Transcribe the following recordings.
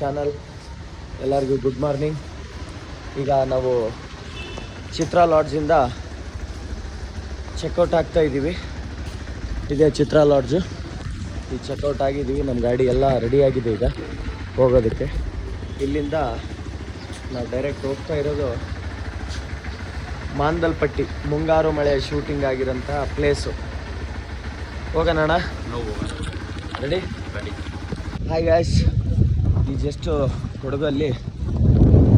Channel ಎಲ್ಲರಿಗೂ good morning ಈಗ ನಾವು ಚಿತ್ರ ಲಾಡ್ಜಿಂದ ಚೆಕ್ಔಟ್ ಆಗ್ತಾ ಇದ್ದೀವಿ. ಇದೇ ಚಿತ್ರ ಲಾಡ್ಜು ಈ ಚೆಕ್ಔಟ್ ಆಗಿದ್ದೀವಿ. ನಮ್ಮ ಗಾಡಿ ಎಲ್ಲ ರೆಡಿ ಆಗಿದೆ ಈಗ ಹೋಗೋದಕ್ಕೆ. ಇಲ್ಲಿಂದ ನಾವು ಡೈರೆಕ್ಟ್ ಹೋಗ್ತಾ ಇರೋದು ಮಾಂದಲ್ಪಟ್ಟಿ ಮುಂಗಾರು ಮಳೆ ಶೂಟಿಂಗ್ ಆಗಿರೋಂಥ ಪ್ಲೇಸು ಹೋಗೋಣ. ರೆಡಿ ಹಾಯ್ ಗಾಯ್ಸ್ ಈ ಜಸ್ಟ್ ಕೊಡಗಲ್ಲಿ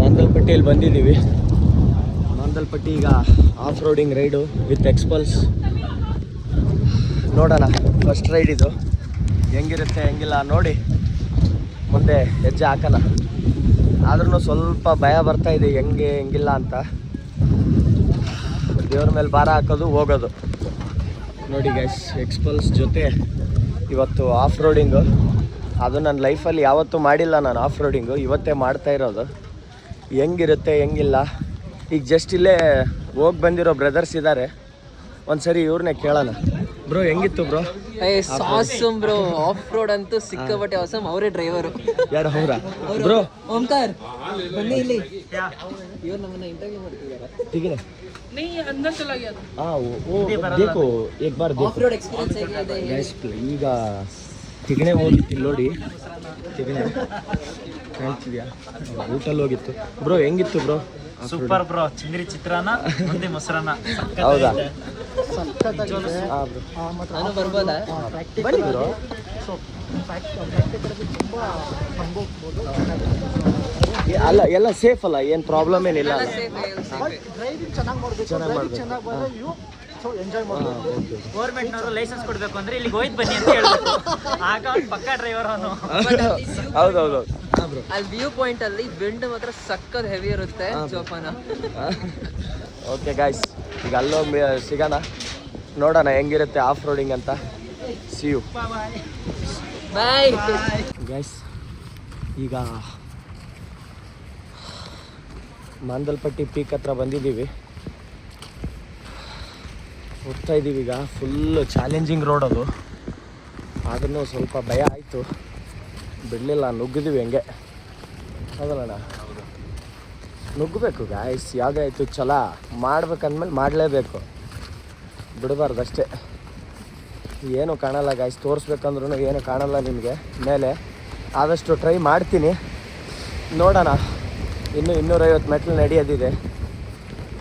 ನಾಂದಲ್ಪಟ್ಟಿಯಲ್ಲಿ ಬಂದಿದ್ದೀವಿ. ನಾಂದಲ್ಪಟ್ಟಿ ಈಗ off roading ride with Xpulse ನೋಡೋಣ ಫಸ್ಟ್ ರೈಡ್ ಇದು. ಹೆಂಗಿರುತ್ತೆ, ಹೆಂಗಿಲ್ಲ ನೋಡಿ. ಮುಂದೆ ಹೆಜ್ಜೆ ಹಾಕೋಣ. ಆದ್ರೂ ಸ್ವಲ್ಪ ಭಯ ಬರ್ತಾ ಇದೆ, ಹೆಂಗೆ, ಹೆಂಗಿಲ್ಲ ಅಂತ. ದೇವ್ರ ಮೇಲೆ ಭಾರ ಹಾಕೋದು, ಹೋಗೋದು. ನೋಡಿ ಗೈಸ್ ಎಕ್ಸ್ಪಲ್ಸ್ ಜೊತೆ ಇವತ್ತು ಆಫ್ ರೋಡಿಂಗು ಅದು ನನ್ನ ಲೈಫಲ್ಲಿ ಯಾವತ್ತೂ ಮಾಡಿಲ್ಲ ನಾನು ಆಫ್ ರೋಡಿಂಗು ಇವತ್ತೇ ಮಾಡ್ತಾ ಇರೋದು ಹೆಂಗಿರುತ್ತೆ ಹೆಂಗಿಲ್ಲ ಈಗ ಜಸ್ಟ್ ಇಲ್ಲೇ ಹೋಗಿ ಬಂದಿರೋ ಬ್ರದರ್ಸ್ ಇದ್ದಾರೆ ಒಂದ್ಸರಿ ಇವ್ರನ್ನೇ ಕೇಳೋಣ ಬ್ರೋ ಹೆಂಗಿತ್ತು bro awesome bro off road ಅಂತೂ ಸಿಕ್ಕಾಪಟ್ಟೆ ಅವಸಮ್ ಅವರೇ ಡ್ರೈವರು ಯಾರು ಅವ್ರ ಬ್ರೋ ಓಂಕಾರ್ ಬನ್ನಿ ಇಲ್ಲಿ ಇವ್ರು ನಮ್ಮನ್ನ ಇಂಟರ್ವ್ಯೂ ಮಾಡ್ತಿದ್ದಾರೆ ठीक है हाँ वो वो देखो एक बार ಆಫ್ देखो ರೋಡ್ ಎಕ್ಸ್ಪೀರಿಯನ್ಸ್ ಹೇಗಿದೆ ಗೈಸ್ ಈಗ ತಿಗಣೆ ಹೋಗಿತ್ತು ಇಲ್ಲಿ ನೋಡಿ. ತಿಗಣೆ ಕಾಣ್ತಿದ್ಯಾ? ಊಟಲ್ಲಿ ಹೋಗಿತ್ತು. ಬ್ರೋ ಹೆಂಗಿತ್ತು ಬ್ರೋ? Super bro. ಚಿಂದ್ರಿ ಚಿತ್ರಾನ ಮುಂದೆ ಮೊಸರನ್ನ. ಹೌದಾ? ಹಾಂ ಬ್ರೋ. ನಾನು ಬರ್ಬೋದಾ? ಬನ್ನಿ ಬ್ರೋ. ಅಲ್ಲ ಎಲ್ಲ ಸೇಫ್ ಅಲ್ಲ? ಏನು ಪ್ರಾಬ್ಲಮ್ ಏನಿಲ್ಲ ಅಲ್ಲ? ಚೆನ್ನಾಗಿ ಮಾಡ್ಬೇಕು. ಗೌರ್ಮೆಂಟ್ ನವರು ಲೈಸೆನ್ಸ್ ಕೊಡಬೇಕು ಅಂದ್ರೆ ಇಲ್ಲಿ ಹೋಯ್ತು ಬನ್ನಿ ಅಂತ ಹೇಳ್ಬೇಕು. ಆಗ ಅವ್ನು ಪಕ್ಕ ಡ್ರೈವರ್ ಅವನು. ಹೌದೌದು. ಅಲ್ಲಿ ವ್ಯೂ ಪಾಯಿಂಟ್ ಅಲ್ಲಿ ವಿಂಡ್ ಮಾತ್ರ ಸಕ್ಕತ್ ಹೆವಿ ಇರುತ್ತೆ ಜೋಪಾನ. ಓಕೆ ಗಾಯ್ಸ್ ಈಗ ಅಲ್ಲೊಮ್ಮೆ ಸಿಗೋಣ. ನೋಡೋಣ ಹೆಂಗಿರುತ್ತೆ ಆಫ್ ರೋಡಿಂಗ್ ಅಂತ. ಸಿ ಯು ಬಾಯ್ ಗೈಸ್ ಈಗ ಮಾಂದಲ್ಪಟ್ಟಿ ಪೀಕ್ ಹತ್ರ ಬಂದಿದ್ದೀವಿ. ಹೋಗ್ತಾ ಇದ್ದೀವಿ ಈಗ. ಫುಲ್ ಚಾಲೆಂಜಿಂಗ್ ರೋಡ್ ಅದು. ಆದ್ರೂ ಸ್ವಲ್ಪ ಭಯ ಆಯಿತು. ಬಿಡಲಿಲ್ಲ ನುಗ್ಗಿದ್ವಿ ಹೆಂಗೆ. ಹೌದಲ್ಲಣ್ಣ? ನುಗ್ಗಬೇಕು ಗಾಯ್ಸ್ ಯಾವುದೇ ಆಯಿತು ಛಲ. ಮಾಡ್ಬೇಕಂದ್ಮೇಲೆ ಮಾಡಲೇಬೇಕು. ಬಿಡಬಾರ್ದು ಅಷ್ಟೇ ಏನು ಕಾಣಲ್ಲ ಗಾಯ್ಸ್ ತೋರಿಸ್ಬೇಕಂದ್ರೂ ಏನು ಕಾಣಲ್ಲ ನಿಮಗೆ. ಮೇಲೆ ಆದಷ್ಟು ಟ್ರೈ ಮಾಡ್ತೀನಿ. ನೋಡೋಣ. ಇನ್ನೂ ಇನ್ನೂರೈವತ್ತು ಮೆಟ್ಲು ನಡೆಯೋದಿದೆ.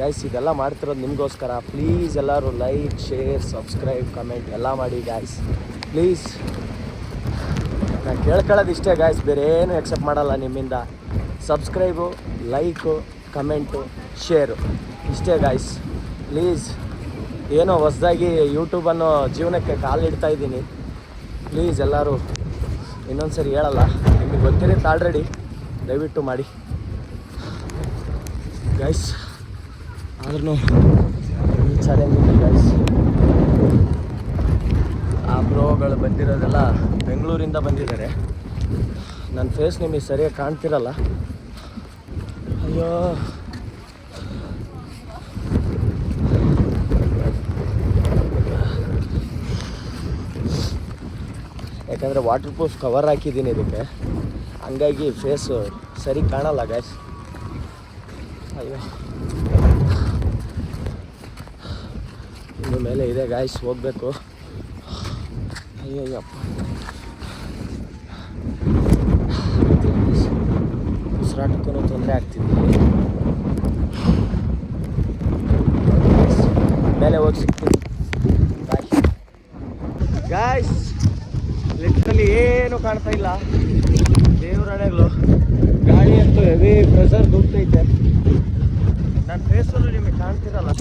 ಗೈಸ್ ಇದೆಲ್ಲ ಮಾಡ್ತಿರೋದು ನಿಮಗೋಸ್ಕರ. ಪ್ಲೀಸ್ ಎಲ್ಲರೂ ಲೈಕ್ ಶೇರ್ ಸಬ್ಸ್ಕ್ರೈಬ್ ಕಮೆಂಟ್ ಎಲ್ಲ ಮಾಡಿ ಗಾಯ್ಸ್ ಪ್ಲೀಸ್ ನಾನು ಕೇಳ್ಕೊಳ್ಳೋದು ಇಷ್ಟೇ ಗಾಯ್ಸ್ ಬೇರೆ ಏನು ಎಕ್ಸೆಪ್ಟ್ ಮಾಡಲ್ಲ ನಿಮ್ಮಿಂದ. ಸಬ್ಸ್ಕ್ರೈಬು ಲೈಕು ಕಮೆಂಟು ಶೇರು ಇಷ್ಟೇ ಗಾಯ್ಸ್ ಪ್ಲೀಸ್ ಏನೋ ಹೊಸದಾಗಿ ಯೂಟ್ಯೂಬನ್ನು ಜೀವನಕ್ಕೆ ಕಾಲಿಡ್ತಾ ಇದ್ದೀನಿ. ಪ್ಲೀಸ್ ಎಲ್ಲರೂ ಇನ್ನೊಂದು ಸರಿ ಹೇಳಲ್ಲ. ನಿಮಗೆ ಗೊತ್ತಿರುತ್ತೆ ಆಲ್ರೆಡಿ ದಯವಿಟ್ಟು ಮಾಡಿ. ಗೈಸ್ ಆದ್ರೂ ಚಾಲೆಂಜಿಂಗ್ ಆ ಬ್ರೋಗಳು ಬಂದಿರೋದೆಲ್ಲ ಬೆಂಗಳೂರಿಂದ ಬಂದಿದ್ದಾರೆ. ನನ್ನ ಫೇಸ್ ನಿಮಗೆ ಸರಿಯಾಗಿ ಕಾಣ್ತಿರಲ್ಲ. ಅಯ್ಯೋ. ಯಾಕಂದರೆ ವಾಟರ್ ಪ್ರೂಫ್ ಕವರ್ ಹಾಕಿದ್ದೀನಿ ಇದಕ್ಕೆ. ಹಂಗಾಗಿ ಫೇಸು ಸರಿ ಕಾಣಲ್ಲ ಗ್ಯಾಸ್ ಅಯ್ಯೋ ಇನ್ನು ಮೇಲೆ ಇದೆ ಗಾಯ್ಸ್ ಹೋಗ್ಬೇಕು. ಅಯ್ಯಯ್ಯಪ್ಪ. ಉಸಿರಾಟಕ್ಕೂ ತೊಂದರೆ ಆಗ್ತಿದೆ. ಮೇಲೆ ಹೋಗಿ ಸಿಗ್ತೀನಿ. ಬಾಯ್ ಗಾಯ್ಸ್ ಲಿಫ್ಟಲ್ಲಿ ಏನು ಕಾಣ್ತಾ ಇಲ್ಲ. ದೇವ್ರ ಹಣೆಗಳು. ಗಾಡಿ ಅಂತೂ ಹೆವಿ ಪ್ರೆಸರ್ ದುಡ್ತೈತೆ. ನನ್ನ ಫೇಸಲ್ಲೂ ನಿಮಗೆ ಕಾಣ್ತಿರಲ್ಲ.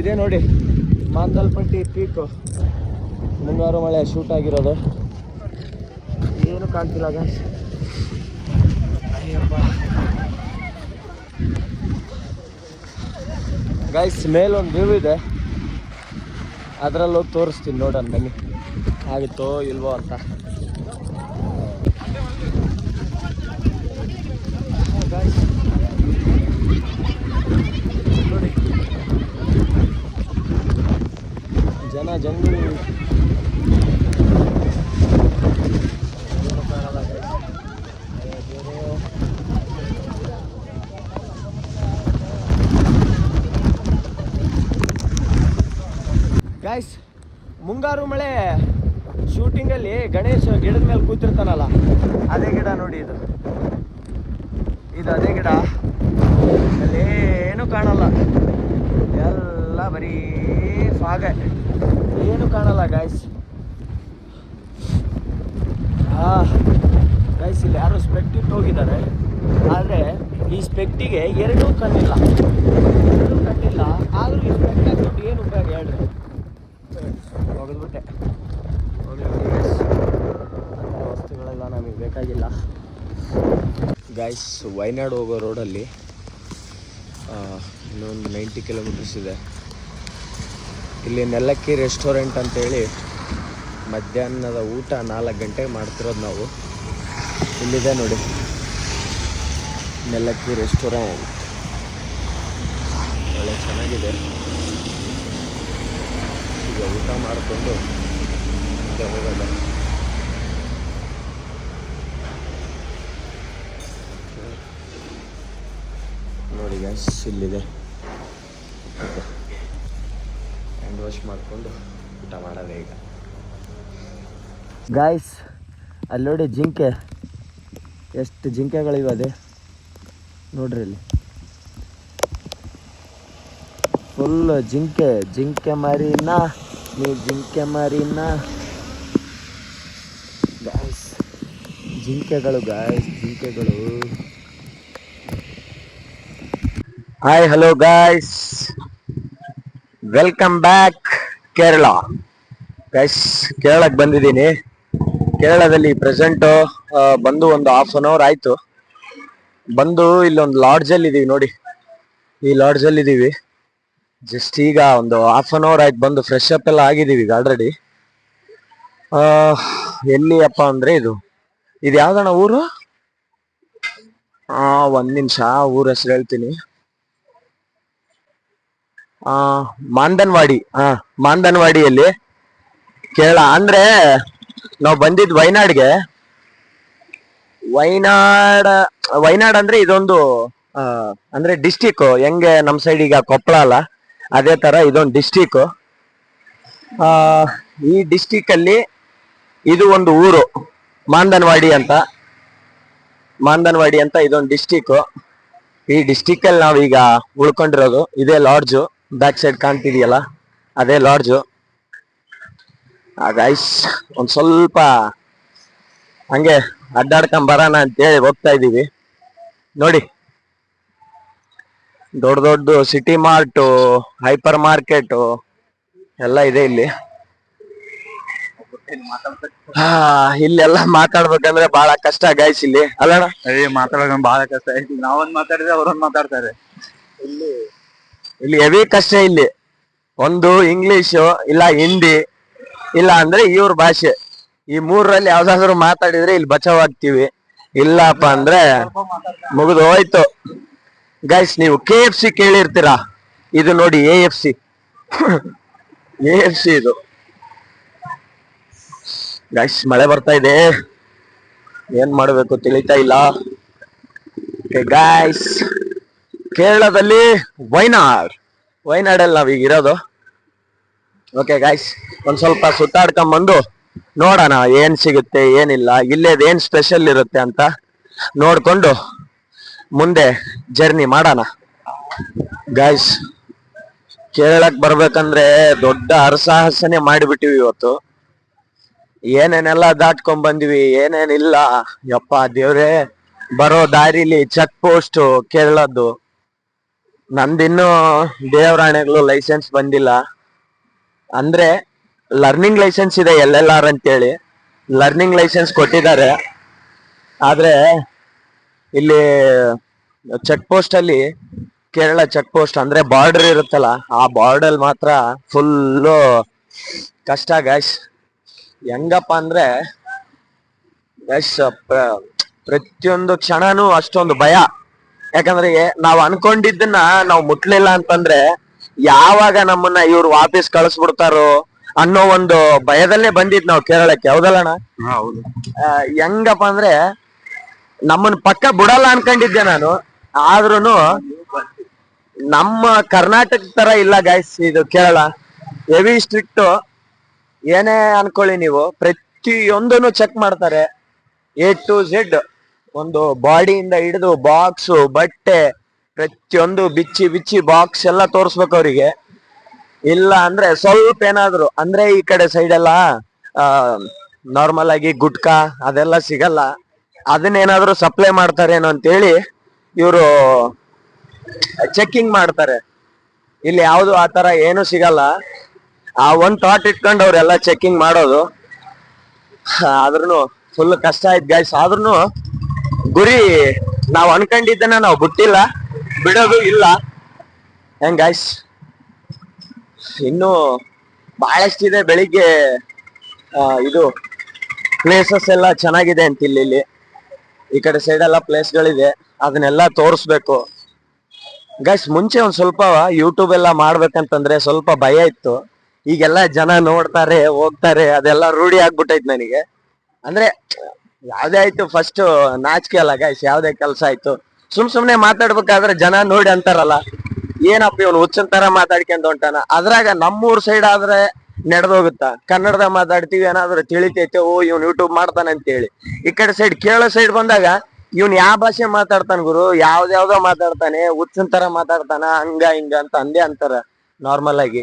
ಇದೆ ನೋಡಿ. ಮಾಂದಲ್ಪಟ್ಟಿ ಪೀಕು ಮುಂಗಾರು ಮಳೆ ಶೂಟ್ ಆಗಿರೋದು. ಏನು ಕಾಣ್ತಿಲ್ಲ ಗೈಸ್ ಗೈಸ್ ಮೇಲೊಂದು ವ್ಯೂ ಇದೆ. ಅದರಲ್ಲೋಗಿ ತೋರಿಸ್ತೀನಿ ನೋಡೋಣ, ಬನ್ನಿ. ಆಗುತ್ತೋ ಇಲ್ವೋ ಅಂತ. ನೋಡಿ ಜನ ಗಾಯ್ಸ್ ಮುಂಗಾರು ಮಳೆ ಶೂಟಿಂಗಲ್ಲಿ ಗಣೇಶ ಗಿಡದ ಮೇಲೆ ಕೂತಿರ್ತಾನಲ್ಲ, ಅದೇ ಗಿಡ ನೋಡಿ ಇದು. ಇದು ಅದೇ ಗಿಡ. ಏನು ಕಾಣಲ್ಲ. ಬರೀ ಫಾಗ ಏನು ಕಾಣಲ್ಲ ಗಾಯ್ಸ್ ಗೈಸ್ ಇಲ್ಲಿ ಯಾರು ಸ್ಪೆಕ್ಟ್ ಇಟ್ಟು ಹೋಗಿದ್ದಾರೆ. ಆದರೆ ಈ ಸ್ಪೆಕ್ಟಿಗೆ ಎರಡೂ ಕಣ್ಣಿಲ್ಲ. ಎರಡೂ ಕಣ್ಣಿಲ್ಲ. ಆದರೂ ಈ ಸ್ಪೆಕ್ಟ್ ಹಾಕ್ಬಿಟ್ಟು ಏನು ಉಪಯೋಗ ಹೇಳ್ರಿ? ಹೋಗಿದ್ಬಿಟ್ಟೆ ಹೋಗಿ ವಸ್ತುಗಳೆಲ್ಲ ನಮಗೆ ಬೇಕಾಗಿಲ್ಲ. ಗಾಯ್ಸ್ ವೈನಾಡ್ ಹೋಗೋ ರೋಡಲ್ಲಿ ಇನ್ನೊಂದು ನೈಂಟಿ ಕಿಲೋಮೀಟರ್ಸ್ ಇದೆ. ಇಲ್ಲಿ ನೆಲ್ಲಕ್ಕಿ ರೆಸ್ಟೋರೆಂಟ್ ಅಂತೇಳಿ ಮಧ್ಯಾಹ್ನದ ಊಟ ನಾಲ್ಕು ಗಂಟೆಗೆ ಮಾಡ್ತಿರೋದು ನಾವು. ಇಲ್ಲಿದೆ ನೋಡಿ. ನೆಲ್ಲಕ್ಕಿ ರೆಸ್ಟೋರೆಂಟ್. ಒಳ್ಳೆ ಚೆನ್ನಾಗಿದೆ. ಈಗ ಊಟ ಮಾಡಿಕೊಂಡು ಹೋಗೋದು ನೋಡಿ ಗ್ಯಾಸ್ ಇಲ್ಲಿದೆ. ಹ್ಯಾಂಡ್ ವಾಶ್ ಮಾಡಿಕೊಂಡು ಊಟ ಮಾಡೋದೇ ಈಗ. ಗಾಯ್ಸ್ ಅಲ್ಲಿ ನೋಡಿ ಜಿಂಕೆ. ಎಷ್ಟು ಜಿಂಕೆಗಳಿವೆ ಅದೇ. ನೋಡ್ರಿ ಇಲ್ಲಿ. ಫುಲ್ ಜಿಂಕೆ ಜಿಂಕೆ ಮರಿನ ನೀ ಜಿಂಕೆ ಮರಿನ. ಗಾಯ್ಸ್ ಜಿಂಕೆಗಳು ಗಾಯ್ಸ್ ಜಿಂಕೆಗಳು. Hi hello guys welcome back Kerala guys ಕೇರಳಕ್ಕೆ ಬಂದಿದ್ದೀನಿ. ಕೇರಳದಲ್ಲಿ ಪ್ರೆಸೆಂಟ್ ಬಂದು ಒಂದು ಹಾಫ್ ಅನ್ ಅವರ್ ಆಯಿತು. ಬಂದು ಇಲ್ಲೊಂದು ಲಾಡ್ಜಲ್ಲಿ ಇದ್ದೀವಿ ನೋಡಿ. ಈ ಲಾಡ್ಜಲ್ಲಿ ಇದ್ದೀವಿ ಜಸ್ಟ್ ಈಗ ಒಂದು ಹಾಫ್ ಅನ್ ಅವರ್ ಆಯ್ತು ಬಂದು ಫ್ರೆಶ್ ಅಪ್ ಎಲ್ಲ ಆಗಿದ್ದೀವಿ ಈಗ ಆಲ್ರೆಡಿ ಎಲ್ಲಿಯಪ್ಪ ಅಂದ್ರೆ ಇದು ಇದು ಯಾವ್ದಣ್ಣ ಊರು? ಒಂದು ಒಂದ್ ನಿಮಿಷ ಊರ ಹೆಸರು ಹೇಳ್ತೀನಿ. ಆ, ಮಾಂದನ್ವಾಡಿ ಹಾ ಮಾಂದನ್ವಾಡಿಯಲ್ಲಿ ಕೇರಳ ಅಂದ್ರೆ ನಾವು ಬಂದಿದ್ ವಯನಾಡ್ಗೆ ವೈನಾಡ ವಯನಾಡ್ ಅಂದ್ರೆ ಇದೊಂದು ಅಂದ್ರೆ ಡಿಸ್ಟಿಕ್ ಹೆಂಗೆ ನಮ್ ಸೈಡ್ ಈಗ ಕೊಪ್ಪಳ ಅಲ್ಲ, ಅದೇ ತರ ಇದೊಂದು ಡಿಸ್ಟಿಕ್ ಆ, ಈ ಡಿಸ್ಟಿಕ್ ಅಲ್ಲಿ ಇದು ಒಂದು ಊರು, ಮಾಂದನ್ವಾಡಿ ಅಂತ. ಮಾಂದನ್ವಾಡಿ ಅಂತ ಇದೊಂದು ಡಿಸ್ಟಿಕ್ ಈ ಡಿಸ್ಟಿಕ್ ಅಲ್ಲಿ ನಾವೀಗ ಉಳ್ಕೊಂಡಿರೋದು, ಇದೇ ಲಾಡ್ಜು ಬ್ಯಾಕ್ ಸೈಡ್ ಕಾಣ್ತಿದೆಯಲ್ಲ? ಅದೇ ಲಾಡ್ಜು ಗೈಸ್ ಒಂದ್ ಸ್ವಲ್ಪ ಹಂಗೆ ಅಡ್ಡಾಡ್ಕೊಂಡ್ ಬರೋಣ ಅಂತೇಳಿ ಹೋಗ್ತಾ ಇದೀವಿ ನೋಡಿ. ದೊಡ್ಡ ದೊಡ್ಡ ಸಿಟಿ ಮಾರ್ಟು ಹೈಪರ್ ಮಾರ್ಕೆಟ್ ಎಲ್ಲ ಇದೆ ಇಲ್ಲಿ. ಇಲ್ಲೆಲ್ಲ ಮಾತಾಡ್ಬೇಕಂದ್ರೆ ಬಹಳ ಕಷ್ಟ ಗೈಸ್ ಇಲ್ಲಿ. ಅಲ್ಲಣ್ಣ? ಮಾತಾಡ್ಬೇಕಂದ್ರೆ ಬಹಳ ಕಷ್ಟ. ನಾವೊಂದ್ ಮಾತಾಡಿದ್ರೆ ಅವ್ರೊಂದ್ ಮಾತಾಡ್ತಾರೆ. ಇಲ್ಲಿ ಹೆವಿ ಕಷ್ಟ ಇಲ್ಲಿ. ಒಂದು ಇಂಗ್ಲಿಷು ಇಲ್ಲ ಹಿಂದಿ, ಇಲ್ಲ ಅಂದ್ರೆ ಇವ್ರ ಭಾಷೆ. ಈ ಮೂರರಲ್ಲಿ ಯಾವ್ದಾದ್ರು ಮಾತಾಡಿದ್ರೆ ಇಲ್ಲಿ ಬಚಾವ್ ಆಗ್ತೀವಿ ಇಲ್ಲಪ್ಪ ಅಂದ್ರೆ ಮುಗಿದು ಹೋಯ್ತು. ಗೈಸ್ ನೀವು ಕೆ ಎಫ್ ಸಿ ಕೇಳಿರ್ತೀರಾ? ಇದು ನೋಡಿ A F C A F C ಇದು. ಗೈಸ್ ಮಳೆ ಬರ್ತಾ ಇದೆ. ಏನ್ ಮಾಡ್ಬೇಕು ತಿಳಿತಾ ಇಲ್ಲ. ಗಾಯ್ಸ್ ಕೇರಳದಲ್ಲಿ ವೈನಾಡ್. ವೈನಾಡಲ್ಲಿ ನಾವೀಗ ಇರೋದು ಓಕೆ ಗಾಯ್ಸ್ ಒಂದ್ ಸ್ವಲ್ಪ ಸುತ್ತಾಡ್ಕೊಂಡ್ ಬಂದು ನೋಡೋಣ ಏನ್ ಸಿಗುತ್ತೆ, ಏನಿಲ್ಲ. ಇಲ್ಲೇದ್ ಏನ್ ಸ್ಪೆಷಲ್ ಇರುತ್ತೆ ಅಂತ ನೋಡ್ಕೊಂಡು ಮುಂದೆ ಜರ್ನಿ ಮಾಡೋಣ. ಗಾಯ್ಸ್ ಕೇರಳಕ್ ಬರ್ಬೇಕಂದ್ರೆ ದೊಡ್ಡ ಹರಸಾಹಸನೆ ಮಾಡಿಬಿಟ್ಟಿವಿ ಇವತ್ತು. ಏನೇನೆಲ್ಲ ದಾಟ್ಕೊಂಡ್ ಬಂದಿವಿ ಏನೇನಿಲ್ಲ. ಯಪ್ಪ ದೇವ್ರೆ, ಬರೋ ದಾರಿಲಿ ಚೆಕ್ ಪೋಸ್ಟ್ ಕೇರಳದ್ದು. ನಂದಿನ್ನೂ ದೇವರಾಣೆಗಳು ಲೈಸೆನ್ಸ್ ಬಂದಿಲ್ಲ. ಅಂದ್ರೆ ಲರ್ನಿಂಗ್ ಲೈಸೆನ್ಸ್ ಇದೆ ಎಲ್ ಎಲ್ ಆರ್ ಅಂತೇಳಿ. ಲರ್ನಿಂಗ್ ಲೈಸೆನ್ಸ್ ಕೊಟ್ಟಿದ್ದಾರೆ. ಆದ್ರೆ ಇಲ್ಲಿ ಚೆಕ್ ಪೋಸ್ಟ್ ಅಲ್ಲಿ ಕೇರಳ ಚೆಕ್ ಪೋಸ್ಟ್ ಅಂದ್ರೆ ಬಾರ್ಡರ್ ಇರುತ್ತಲ್ಲ, ಆ ಬಾರ್ಡರ್ ಮಾತ್ರ ಫುಲ್ಲು ಕಷ್ಟ ಗಾಯ್ಸ್ ಹೆಂಗಪ್ಪ ಅಂದ್ರೆ ಪ್ರತಿಯೊಂದು ಕ್ಷಣನೂ ಅಷ್ಟೊಂದು ಭಯ. ಯಾಕಂದ್ರೆ ನಾವ್ ಅನ್ಕೊಂಡಿದ್ದನ್ನ ನಾವ್ ಮುಟ್ಲಿಲ್ಲ ಅಂತಂದ್ರೆ ಯಾವಾಗ ನಮ್ಮನ್ನ ಇವ್ರು ವಾಪಸ್ ಕಳಿಸ್ಬಿಡ್ತಾರೋ ಅನ್ನೋ ಒಂದು ಭಯದಲ್ಲೇ ಬಂದಿದ್ ನಾವು ಕೇರಳಕ್ಕೆ ಹೌದಲ್ಲಣ್ಣ? ಹೌದು. ಹೆಂಗಪ್ಪ ಅಂದ್ರೆ ನಮ್ಮನ್ ಪಕ್ಕ ಬಿಡಲ್ಲ ಅನ್ಕೊಂಡಿದ್ದೆ ನಾನು. ಆದ್ರೂನು ನಮ್ಮ ಕರ್ನಾಟಕ ತರ ಇಲ್ಲ ಗಾಯ್ಸ್ ಇದು ಕೇರಳ. ಹೆವಿ ಸ್ಟ್ರಿಕ್ಟ್ ಏನೇ ಅನ್ಕೊಳ್ಳಿ ನೀವು ಪ್ರತಿಯೊಂದನ್ನು ಚೆಕ್ ಮಾಡ್ತಾರೆ. ಎ ಟು ಝೆಡ್ ಒಂದು ಬಾಡಿಯಿಂದ ಹಿಡಿದು ಬಾಕ್ಸ್ ಬಟ್ಟೆ, ಪ್ರತಿಯೊಂದು ಬಿಚ್ಚಿ ಬಿಚ್ಚಿ ಬಾಕ್ಸ್ ಎಲ್ಲ ತೋರಿಸ್ಬೇಕು ಅವರಿಗೆ. ಇಲ್ಲ ಅಂದ್ರೆ ಸ್ವಲ್ಪ ಏನಾದ್ರು, ಅಂದ್ರೆ ಈ ಕಡೆ ಸೈಡ್ ಎಲ್ಲ ನಾರ್ಮಲ್ ಆಗಿ ಗುಟ್ಕಾ ಅದೆಲ್ಲ ಸಿಗಲ್ಲ. ಅದನ್ನೇನಾದ್ರೂ ಸಪ್ಲೈ ಮಾಡ್ತಾರೇನೋ ಅಂತೇಳಿ ಇವರು ಚೆಕಿಂಗ್ ಮಾಡ್ತಾರೆ. ಇಲ್ಲಿ ಯಾವುದು ಆ ತರ ಏನು ಸಿಗಲ್ಲ. ಆ ಒಂದ್ ಥಾಟ್ ಇಟ್ಕೊಂಡು ಅವ್ರೆಲ್ಲ ಚೆಕಿಂಗ್ ಮಾಡೋದು. ಆದ್ರೂ ಫುಲ್ ಕಷ್ಟ ಆಯ್ತು ಗಾಯ್ಸ್ ಆದ್ರೂ ಗುರಿ, ನಾವು ಅನ್ಕೊಂಡಿದ್ದನ್ನ ನಾವು ಬಿಟ್ಟಿಲ್ಲ. ಬಿಡೋದು ಇಲ್ಲ. ಹೆಂಗ್ ಗೈಸ್ ಇನ್ನು ಬಹಳಷ್ಟಿದೆ ಬೆಳಿಗ್ಗೆ ಇದು ಪ್ಲೇಸಸ್ ಎಲ್ಲ ಚೆನ್ನಾಗಿದೆ ಅಂತ ಇಲ್ಲಿ. ಈ ಕಡೆ ಸೈಡ್ ಎಲ್ಲ ಪ್ಲೇಸ್ಗಳಿದೆ ಅದನ್ನೆಲ್ಲ ತೋರಿಸ್ಬೇಕು. ಗೈಸ್ ಮುಂಚೆ ಒಂದ್ ಸ್ವಲ್ಪ ಯೂಟ್ಯೂಬ್ ಎಲ್ಲ ಮಾಡ್ಬೇಕಂತಂದ್ರೆ ಸ್ವಲ್ಪ ಭಯ ಇತ್ತು. ಈಗೆಲ್ಲ ಜನ ನೋಡ್ತಾರೆ, ಹೋಗ್ತಾರೆ, ಅದೆಲ್ಲ ರೂಢಿ ಆಗ್ಬಿಟ್ಟೈತ್ ನನಗೆ. ಅಂದ್ರೆ ಯಾವ್ದೇ ಆಯ್ತು ಫಸ್ಟ್ ನಾಚಿಕೆ ಅಲ್ಲ ಗೈಸ್ ಯಾವ್ದೇ ಕೆಲಸ ಆಯ್ತು. ಸುಮ್ ಸುಮ್ನೆ ಮಾತಾಡ್ಬೇಕಾದ್ರೆ ಜನ ನೋಡಿ ಅಂತಾರಲ್ಲ, ಏನಪ್ಪ ಇವನು ಹುಚ್ಚನ್ ತರ ಮಾತಾಡ್ಕೊಂಡ್ ಹೊಂಟಾನ? ಅದ್ರಾಗ ನಮ್ಮೂರ್ ಸೈಡ್ ಆದ್ರೆ ನಡೆದೋಗುತ್ತ? ಕನ್ನಡದ ಮಾತಾಡ್ತೀವಿ ಏನಾದ್ರು ತಿಳಿತೈತೆ, ಓ, ಇವ್ನು ಯೂಟ್ಯೂಬ್ ಮಾಡ್ತಾನೆ ಅಂತೇಳಿ. ಈ ಕಡೆ ಸೈಡ್ ಕೇಳೋ ಸೈಡ್ ಬಂದಾಗ ಇವ್ನ್ ಯಾವ ಭಾಷೆ ಮಾತಾಡ್ತಾನ ಗುರು? ಯಾವ್ದ್ಯಾವ್ದೋ ಮಾತಾಡ್ತಾನೆ, ಹುಚ್ಚನ್ ತರ ಮಾತಾಡ್ತಾನ, ಹಂಗ, ಹಿಂಗ ಅಂತ ಅಂದೇ ಅಂತಾರ ನಾರ್ಮಲ್ ಆಗಿ.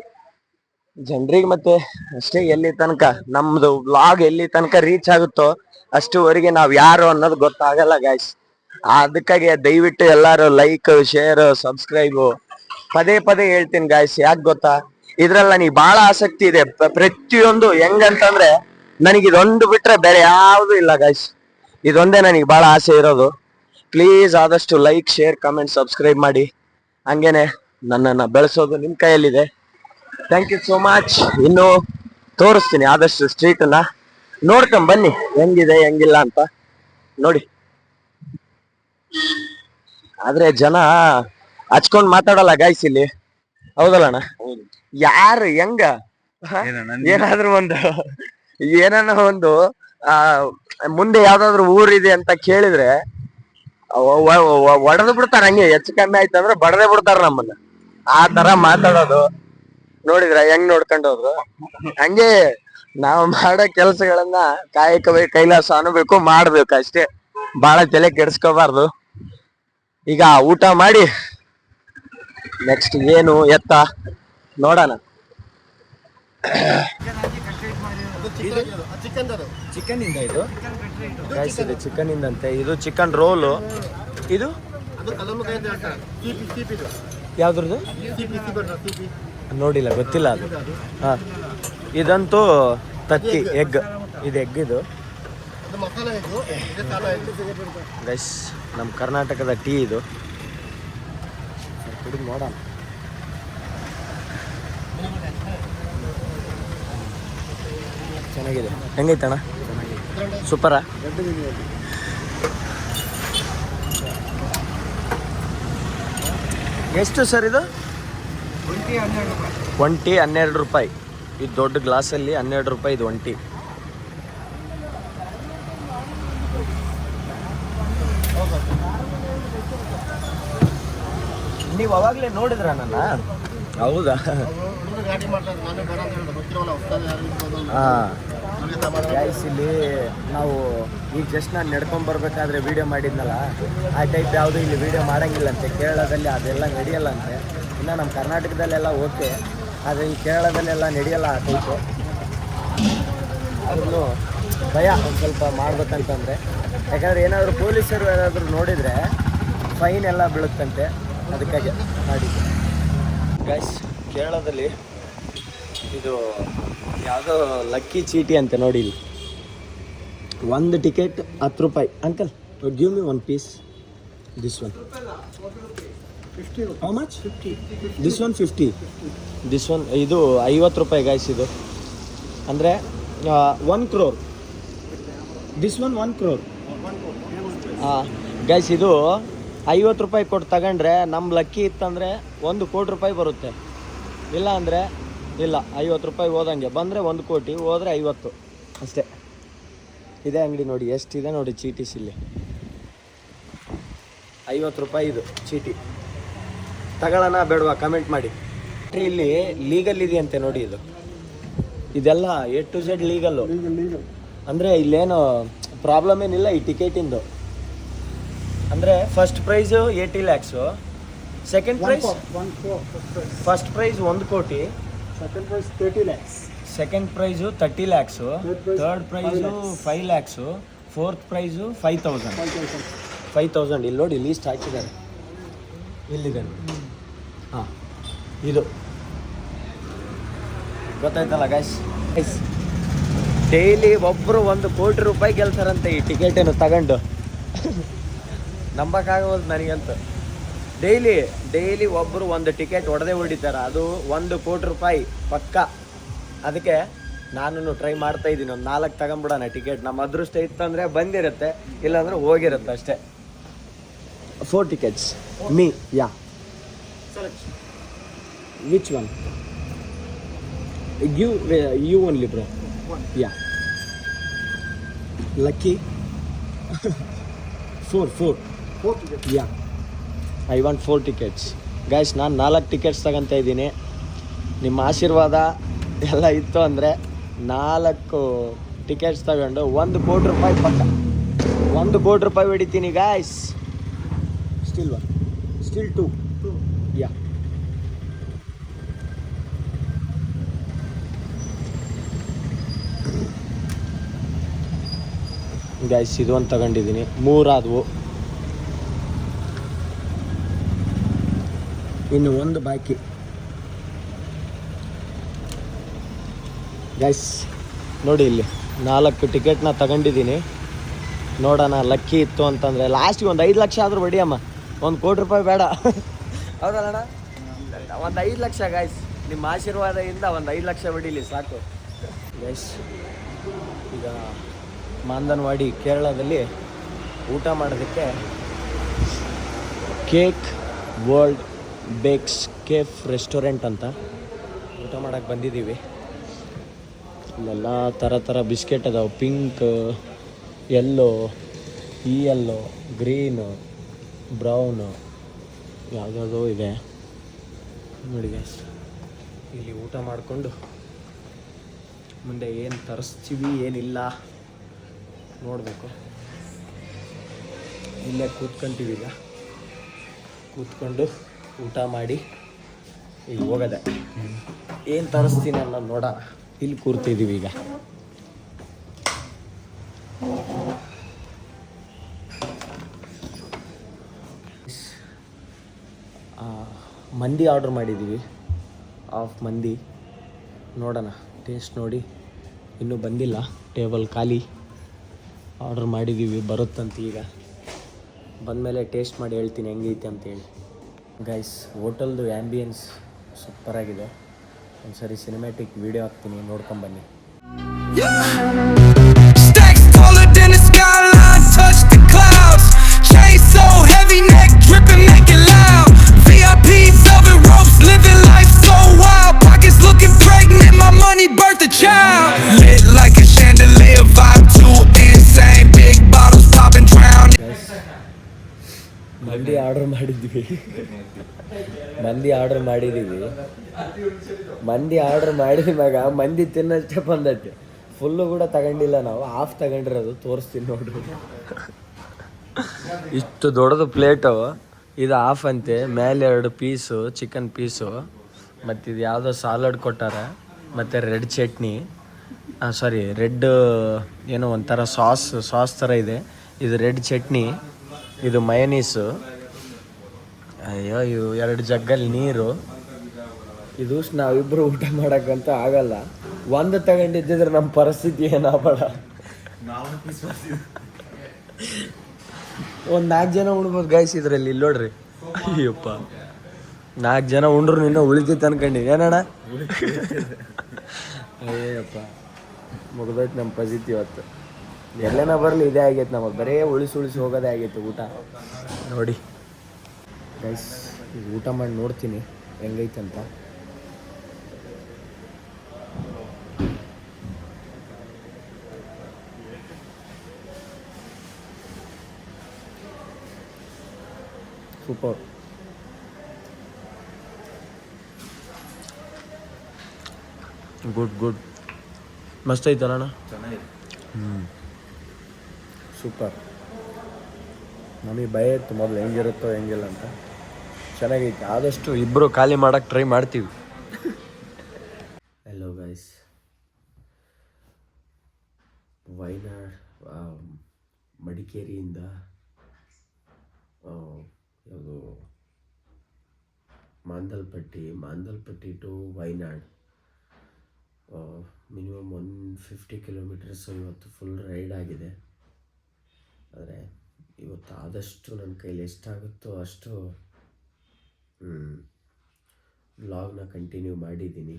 ಜನರಿಗೆ ಮತ್ತೆ ಅಷ್ಟೇ ಎಲ್ಲಿ ತನಕ ನಮ್ದು ವ್ಲಾಗ್ ಎಲ್ಲಿ ತನಕ ರೀಚ್ ಆಗುತ್ತೋ ಅಷ್ಟುವರೆಗೆ ನಾವ್ ಯಾರು ಅನ್ನೋದು ಗೊತ್ತಾಗಲ್ಲ ಗಾಯ್ಸ್ ಅದಕ್ಕಾಗಿ ದಯವಿಟ್ಟು ಎಲ್ಲಾರು ಲೈಕ್ ಶೇರ್ ಸಬ್ಸ್ಕ್ರೈಬ್ ಪದೇ ಪದೇ ಹೇಳ್ತೀನಿ ಗಾಯ್ಸ್ ಯಾಕೆ ಗೊತ್ತಾ? ಇದ್ರಲ್ಲ ನನಗೆ ಬಹಳ ಆಸಕ್ತಿ ಇದೆ. ಪ್ರ- ಪ್ರತಿಯೊಂದು ಹೆಂಗಂತಂದ್ರೆ ನನಗೆ ಇದೊಂದು ಬಿಟ್ರೆ ಬೇರೆ ಯಾವುದು ಇಲ್ಲ ಗಾಯ್ಸ್ ಇದೊಂದೇ ನನಗೆ ಬಹಳ ಆಸೆ ಇರೋದು. ಪ್ಲೀಸ್ ಆದಷ್ಟು ಲೈಕ್ ಶೇರ್ ಕಮೆಂಟ್ ಸಬ್ಸ್ಕ್ರೈಬ್ ಮಾಡಿ. ಹಂಗೇನೆ ನನ್ನನ್ನು ಬೆಳೆಸೋದು ನಿಮ್ ಕೈಯಲ್ಲಿದೆ. ಥ್ಯಾಂಕ್ ಯು ಸೋ ಮಚ್ ಇನ್ನು ತೋರಿಸ್ತೀನಿ ಆದಷ್ಟು ಸ್ಟ್ರೀಟ್ನ ನೋಡ್ಕೊಂಡ್ ಬನ್ನಿ. ಹೆಂಗಿದೆ ಹೆಂಗಿಲ್ಲ ಅಂತ. ನೋಡಿ. ಆದ್ರೆ ಜನ ಹಚ್ಕೊಂಡ್ ಮಾತಾಡಲ್ಲ ಗಾಯ್ಸ್ ಇಲ್ಲಿ. ಹೌದಲ್ಲಣ್ಣ ಯಾರು ಹೆಂಗ? ಏನಾದ್ರು ಒಂದು ಏನಾನ ಒಂದು ಆ ಮುಂದೆ ಯಾವ್ದಾದ್ರು ಊರಿದೆ ಅಂತ ಕೇಳಿದ್ರೆ ಒಡೆದು ಬಿಡ್ತಾರ ಹಂಗೆ. ಹೆಚ್ಚು ಕಮ್ಮಿ ಆಯ್ತು ಅಂದ್ರೆ ಬಡದೇ ಬಿಡ್ತಾರ ನಮ್ಮನ್ನ. ಆ ತರ ಮಾತಾಡೋದು. ನೋಡಿದ್ರ ಹೆಂಗ್ ನೋಡ್ಕೊಂಡೋದ್ರು ಹಂಗೆ ನಾವು ಮಾಡೋ ಕೆಲಸಗಳನ್ನ ಕಾಯಕವೇ ಕೈಲಾಸ ಅನ್ಬೇಕು ಮಾಡ್ಬೇಕು ಅಷ್ಟೇ. ಬಹಳ ತಲೆ ಕೆಡಿಸ್ಕೋಬಾರ್ದು. ಈಗ ಊಟ ಮಾಡಿ ನೆಕ್ಸ್ಟ್ ಏನು ಎತ್ತ ನೋಡೋಣ. ಚಿಕನ್ ಇಂದ ಇದು Guys, ಇದು? ಚಿಕನ್ ಇಂದಂತೆ ಇದು ಚಿಕನ್ ರೋಲು ಇದು ಯಾವ್ದ್ರದ್ದು ನೋಡಿಲ್ಲ ಗೊತ್ತಿಲ್ಲ ಅದು. ಹಾ. ಇದಂತೂ ತತ್ತಿ, ಎಗ್. ಇದು ಎಗ್ ಇದು. ಗೈಸ್ ನಮ್ಮ ಕರ್ನಾಟಕದ ಟೀ ಇದು. ಕುಡಿದು ನೋಡೋಣ. ಚೆನ್ನಾಗಿದೆ. ಹೆಂಗೈತಣ್ಣ? ಸೂಪರಾ ಎಷ್ಟು ಸರ್ ಇದು? ಒಂಟಿ ಹನ್ನೆರಡು ರೂಪಾಯಿ. ಇದು ದೊಡ್ಡ ಗ್ಲಾಸಲ್ಲಿ ಹನ್ನೆರಡು ರೂಪಾಯಿ ಇದು ಒಂಟಿ. ನೀವು ಅವಾಗಲೇ ನೋಡಿದ್ರ ನನ್ನ? ಹೌದಾ? ಹಾಂ. ಗೈಸ್ ಇಲ್ಲಿ ನಾವು ಈ ಜಸ್ಟ್ ನಾನು ನಡ್ಕೊಂಡ್ ಬರ್ಬೇಕಾದ್ರೆ ವಿಡಿಯೋ ಮಾಡಿದ್ನಲ್ಲ ಆ ಟೈಪ್ ಯಾವುದು ಇಲ್ಲಿ ವಿಡಿಯೋ ಮಾಡಂಗಿಲ್ಲಂತೆ ಕೇರಳದಲ್ಲಿ ಅದೆಲ್ಲ ನಡೆಯಲ್ಲಂತೆ ಇನ್ನು ನಮ್ಮ ಕರ್ನಾಟಕದಲ್ಲೆಲ್ಲ ಓಕೆ ಆದರೆ ಈ ಕೇರಳದಲ್ಲೆಲ್ಲ ನಡೆಯಲ್ಲ ಆ ಟೈಪು. ಅದನ್ನು ಭಯ ಒಂದು ಸ್ವಲ್ಪ ಮಾಡ್ಬೇಕಂತಂದರೆ. ಯಾಕಂದ್ರೆ ಏನಾದರೂ ಪೊಲೀಸರು ಏನಾದರೂ ನೋಡಿದರೆ ಫೈನ್ ಎಲ್ಲ ಬೀಳುತ್ತಂತೆ. ಅದಕ್ಕಾಗಿ ಮಾಡಿದ್ದೆ. ಗೈಸ್ ಕೇರಳದಲ್ಲಿ ಇದು ಯಾವುದೋ ಲಕ್ಕಿ ಚೀಟಿ ಅಂತ ನೋಡಿ ಇಲ್ಲಿ. ಒಂದು ಟಿಕೆಟ್ ಹತ್ತು ರೂಪಾಯಿ. Uncle give me one piece this one how much fifty this one fifty this one ಇದು ಐವತ್ತು ರೂಪಾಯಿ ಗಾಯ್ಸ್ ಇದು. ಅಂದರೆ one crore this one one crore guys ಇದು ಐವತ್ತು ರೂಪಾಯಿ ಕೊಟ್ಟು ತಗೊಂಡ್ರೆ ನಮ್ಮ ಲಕ್ಕಿ ಇತ್ತಂದರೆ ಒಂದು ಕೋಟಿ ರೂಪಾಯಿ ಬರುತ್ತೆ. ಇಲ್ಲ ಅಂದರೆ ಇಲ್ಲ ಐವತ್ತು ರೂಪಾಯಿ ಹೋದಂಗೆ. ಬಂದರೆ ಒಂದು ಕೋಟಿ ಹೋದರೆ ಐವತ್ತು. ಅಷ್ಟೇ. ಇದೇ ಅಂಗಡಿ ನೋಡಿ ಎಷ್ಟಿದೆ ನೋಡಿ ಚೀಟೀಸ್ ಇಲ್ಲಿ ಐವತ್ತು ರೂಪಾಯಿ ಇದು ಚೀಟಿ. ತಗೊಳ್ಳೋಣ ಬೇಡವಾ ಕಮೆಂಟ್ ಮಾಡಿ. ಇಲ್ಲಿ ಲೀಗಲ್ ಇದೆಯಂತೆ ನೋಡಿ ಇದು. ಇದೆಲ್ಲ ಎ ಟು ಝೆಡ್ ಲೀಗಲ್ಲು ಅಂದರೆ ಇಲ್ಲೇನು ಪ್ರಾಬ್ಲಮ್ ಏನಿಲ್ಲ ಈ ಟಿಕೆಟಿಂದು ಅಂದರೆ first prize eighty lakhs second prize first prize ಒಂದು ಕೋಟಿ. Second prize thirty lakhs second prize thirty lakhs third prize five lakhs fourth prize five thousand five thousand five thousand ಇಲ್ಲಿ ನೋಡಿ ಲೀಸ್ಟ್ ಹಾಕಿದ್ದಾರೆ. ಇಲ್ಲಿದೆ ಹಾಂ, ಇದು. ಗೊತ್ತಾಯ್ತಲ್ಲ ಗಾಯ್ಸ್ ಡೈಲಿ ಒಬ್ಬರು ಒಂದು ಕೋಟಿ ರೂಪಾಯಿ ಗೆಲ್ತಾರಂತೆ ಈ ಟಿಕೆಟನ್ನು ತಗೊಂಡು. ನಂಬಕ್ಕಾಗವಲ್ದು ನನಗಂತೂ. ಡೈಲಿ ಡೈಲಿ ಒಬ್ಬರು ಒಂದು ಟಿಕೆಟ್ ಹೊಡೆದೇ ಹೊಡಿತಾರೆ. ಅದು ಒಂದು ಕೋಟಿ ರೂಪಾಯಿ ಪಕ್ಕ. ಅದಕ್ಕೆ ನಾನು ಟ್ರೈ ಮಾಡ್ತಾ ಇದ್ದೀನಿ. ಒಂದು ನಾಲ್ಕು ತಗೊಂಬಿಡೋಣ ಟಿಕೆಟ್ ನಮ್ಮ ಅದೃಷ್ಟ ಇತ್ತಂದರೆ ಬಂದಿರುತ್ತೆ, ಇಲ್ಲಾಂದ್ರೆ ಹೋಗಿರುತ್ತೆ ಅಷ್ಟೇ. Four tickets me yeah which one give you only bro yeah lucky four four four ticket yeah I want four tickets guys ನಾನು ನಾಲ್ಕು ಟಿಕೆಟ್ಸ್ ತಗೊಂತ ಇದ್ದೀನಿ. ನಿಮ್ಮ ಆಶೀರ್ವಾದ ಎಲ್ಲ ಇತ್ತು ಅಂದರೆ ನಾಲ್ಕು ಟಿಕೆಟ್ಸ್ ತಗೊಂಡು ಒಂದು ಕೋಟಿ ರೂಪಾಯಿ ಪಕ್ಕ. ಒಂದು ಕೋಟಿ ರೂಪಾಯಿ ಹೊಡಿತೀನಿ guys still one still two yeah guys ಇದು ಒಂದು ತಗೊಂಡಿದ್ದೀನಿ. ಮೂರಾದವು. ಇನ್ನು ಒಂದು ಬಾಕಿ. ಗೈಸ್ ನೋಡಿ ಇಲ್ಲಿ, ನಾಲ್ಕು ಟಿಕೆಟ್ನ ತಗೊಂಡಿದ್ದೀನಿ. ನೋಡೋಣ, ಲಕ್ಕಿ ಇತ್ತು ಅಂತಂದರೆ ಲಾಸ್ಟಿಗೆ ಒಂದು ಐದು ಲಕ್ಷ ಆದರೂ ಬಡಿಯಮ್ಮ ಒಂದು ಕೋಟಿ ರೂಪಾಯಿ ಬೇಡ. ಹೌದಲ್ಲಣ್ಣ? ಒಂದು ಐದು ಲಕ್ಷ ಗಾಯ್ಸ್ ನಿಮ್ಮ ಆಶೀರ್ವಾದದಿಂದ ಒಂದು ಐದು ಲಕ್ಷ ಬಡೀಲಿ, ಸಾಕು. ಗೈಸ್ ಈಗ ಮಾಂದನವಾಡಿ, ಕೇರಳದಲ್ಲಿ ಊಟ ಮಾಡೋದಕ್ಕೆ cake world bakes cafe restaurant ಅಂತ ಊಟ ಮಾಡೋಕ್ಕೆ ಬಂದಿದ್ದೀವಿ. ಇಲ್ಲೆಲ್ಲ ಥರ ಥರ ಬಿಸ್ಕೆಟ್ ಅದಾವೆ. ಪಿಂಕ್ ಯೆಲ್ಲೋ ಈ ಎಲ್ಲೋ, ಗ್ರೀನು, ಬ್ರೌನು, ಯಾವುದ್ಯಾವುದೋ ಇದೆ. ನೋಡಿ ಇಲ್ಲಿ ಊಟ ಮಾಡಿಕೊಂಡು ಮುಂದೆ ಏನು ತರಿಸ್ತೀವಿ, ಏನಿಲ್ಲ. ನೋಡಬೇಕು. ಇಲ್ಲೇ ಕೂತ್ಕೊಂತೀವಿ ಈಗ ಕೂತ್ಕೊಂಡು ಊಟ ಮಾಡಿ ಈಗ ಹೋಗದೆ. ಏನು ತರಿಸ್ತೀನಿ ಅನ್ನೋದು ನೋಡ ಇಲ್ಲಿ ಕೂರ್ತಿದ್ದೀವಿ ಈಗ. ಮಂದಿ ಆರ್ಡ್ರ್ ಮಾಡಿದ್ದೀವಿ ಆಫ್ ಮಂದಿ. ನೋಡೋಣ. ಟೇಸ್ಟ್ ನೋಡಿ. ಇನ್ನೂ ಬಂದಿಲ್ಲ. ಟೇಬಲ್ ಖಾಲಿ. ಆರ್ಡ್ರ್ ಮಾಡಿದ್ದೀವಿ, ಬರುತ್ತಂತ ಈಗ. ಬಂದಮೇಲೆ ಟೇಸ್ಟ್ ಮಾಡಿ ಹೇಳ್ತೀನಿ ಹೆಂಗೈತೆ ಅಂತೇಳಿ. ಗೈಸ್ ಹೋಟೆಲ್ದು ಆ್ಯಂಬಿಯನ್ಸ್ ಸೂಪರಾಗಿದೆ ಒಂದು ಸರಿ ಸಿನಿಮ್ಯಾಟಿಕ್ ವಿಡಿಯೋ ಹಾಕ್ತೀನಿ ನೋಡ್ಕೊಂಬನ್ನಿ ಮಾಡಿದ್ವಿ. ಮಂದಿ ಆರ್ಡರ್ ಮಾಡಿದ್ದೀವಿ ಮಂದಿ ಆರ್ಡರ್ ಮಾಡಿದ ಮ್ಯಾಗ ಮಂದಿ ತಿನ್ನಷ್ಟೇ ಬಂದೈತೆ. ಫುಲ್ಲು ಕೂಡ ತಗೊಂಡಿಲ್ಲ ನಾವು. ಹಾಫ್ ತಗೊಂಡಿರೋದು. ತೋರಿಸ್ತೀನಿ ನೋಡ್ರಿ ಇಷ್ಟು ದೊಡ್ಡದು ಪ್ಲೇಟು ಇದು ಹಾಫ್ ಅಂತೆ. ಮೇಲೆ ಎರಡು ಪೀಸು ಚಿಕನ್ ಪೀಸು ಮತ್ತು ಇದು ಯಾವುದೋ ಸಾಲಡ್ ಕೊಟ್ಟಾರ. ಮತ್ತು ರೆಡ್ ಚಟ್ನಿ. ಸಾರಿ ರೆಡ್ ಏನೋ ಒಂಥರ ಸಾಸ್ ಸಾಸ್ ಥರ ಇದೆ. ಇದು ರೆಡ್ ಚಟ್ನಿ. ಇದು ಮಯನೀಸು ಅಯ್ಯೋ, ಇವು ಎರಡು ಜಗ್ಗಲ್ಲಿ ನೀರು. ಇದು ನಾವಿಬ್ರು ಊಟ ಮಾಡಕ್ಕಂತ ಆಗಲ್ಲ. ಒಂದು ತಗೊಂಡಿದ್ದಿದ್ರೆ ನಮ್ಮ ಪರಿಸ್ಥಿತಿ ಏನಾಗಬೇಡ ಒಂದು ನಾಲ್ಕು ಜನ ಉಣ್ಬೋದು ಗಾಯ್ಸ್ ಇದರಲ್ಲಿ, ಇಲ್ಲಿ ನೋಡ್ರಿ. ಅಯ್ಯಪ್ಪ. ನಾಲ್ಕು ಜನ ಉಂಡ್ರು ನಿನ್ನ ಉಳಿತೈತೆ ಅನ್ಕೊಂಡಿ ಏನಣ್ಣ? ಅಯ್ಯಪ್ಪ ಮುಗ್ದೋಯ್ತು ನಮ್ಮ ಪರಿಸ್ಥಿತಿ ಇವತ್ತು. ಎಲ್ಲೇನ ಬರಲಿ, ಇದೇ ಆಗೈತೆ ನಮಗೆ. ಬರೇ ಉಳಿಸಿ ಉಳಿಸಿ ಹೋಗೋದೇ ಆಗೈತೆ ಊಟ. ನೋಡಿ. ಗೈಸ್ ಈಗ ಊಟ ಮಾಡಿ ನೋಡ್ತೀನಿ. ಹೆಂಗೈತೆ ಅಂತ ಸೂಪರ್ ಗುಡ್ ಗುಡ್ ಮಸ್ತ್ ಐತಲ್ಲ ಅಣ್ಣ? ಚೆನ್ನಾಗಿದೆ ಸೂಪರ್ ನಮಗೆ ಭಯ ಇತ್ತು ಮೊದಲು ಹೆಂಗಿರುತ್ತೋ ಹೆಂಗಿಲ್ಲ ಅಂತ. ಚೆನ್ನಾಗೈತೆ. ಆದಷ್ಟು ಇಬ್ಬರು ಖಾಲಿ ಮಾಡೋಕ್ಕೆ ಟ್ರೈ ಮಾಡ್ತೀವಿ. ಹಲೋ ಗೈಸ್ ವೈನಾಡ್ ಮಡಿಕೇರಿಯಿಂದ ಯಾವುದು Mandalpatti Mandalpatti to Wayanad minimum one fifty kilometres ಇವತ್ತು ಫುಲ್ ರೈಡ್ ಆಗಿದೆ. ಆದರೆ, ಇವತ್ತು ಆದಷ್ಟು ನನ್ನ ಕೈಲಿ ಎಷ್ಟಾಗುತ್ತೋ ಅಷ್ಟು ವ್ಲಾಗ್ನ ಕಂಟಿನ್ಯೂ ಮಾಡಿದ್ದೀನಿ.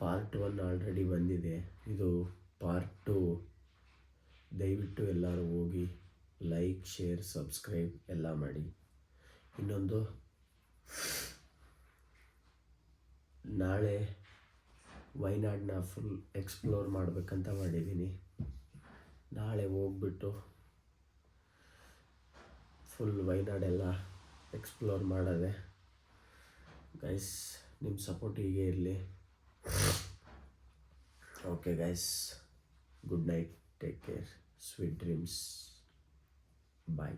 ಪಾರ್ಟ್ ಒನ್ ಆಲ್ರೆಡಿ ಬಂದಿದೆ. ಇದು ಪಾರ್ಟ್ ಟು ದಯವಿಟ್ಟು ಎಲ್ಲರೂ ಹೋಗಿ ಲೈಕ್ ಶೇರ್ ಸಬ್ಸ್ಕ್ರೈಬ್ ಎಲ್ಲ ಮಾಡಿ. ಇನ್ನೊಂದು. ನಾಳೆ ವೈನಾಡನ್ನ ಫುಲ್ ಎಕ್ಸ್ಪ್ಲೋರ್ ಮಾಡಬೇಕಂತ ಮಾಡಿದ್ದೀನಿ. ನಾಳೆ ಹೋಗ್ಬಿಟ್ಟು ಫುಲ್ ವೈನಾಡೆಲ್ಲ ಎಕ್ಸ್ಪ್ಲೋರ್ ಮಾಡೋದೆ. ಗೈಸ್ ನಿಮ್ಮ ಸಪೋರ್ಟ್ ಹೀಗೆ ಇರಲಿ. Okay guys good night take care sweet dreams bye